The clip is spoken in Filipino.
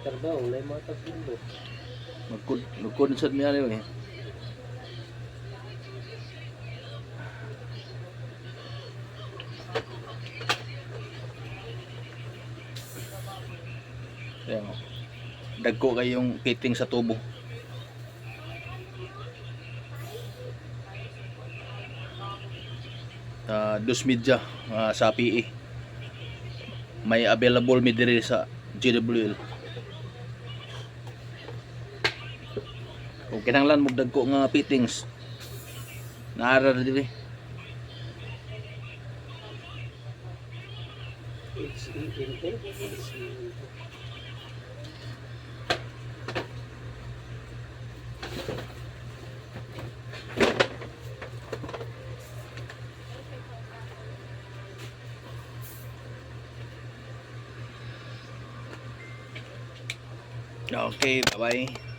Ang trabaho, may mga tagpundo. Magkud magkunsad mi ano eh. Ayan o. Dagko kayong fitting sa tubo. Uh, dos media ah, sa PE. May available mi diri sa GWL. Kung kinahanglan mo dagko nga fittings. Naara na diri. H-E-N-T? Okay, bye-bye.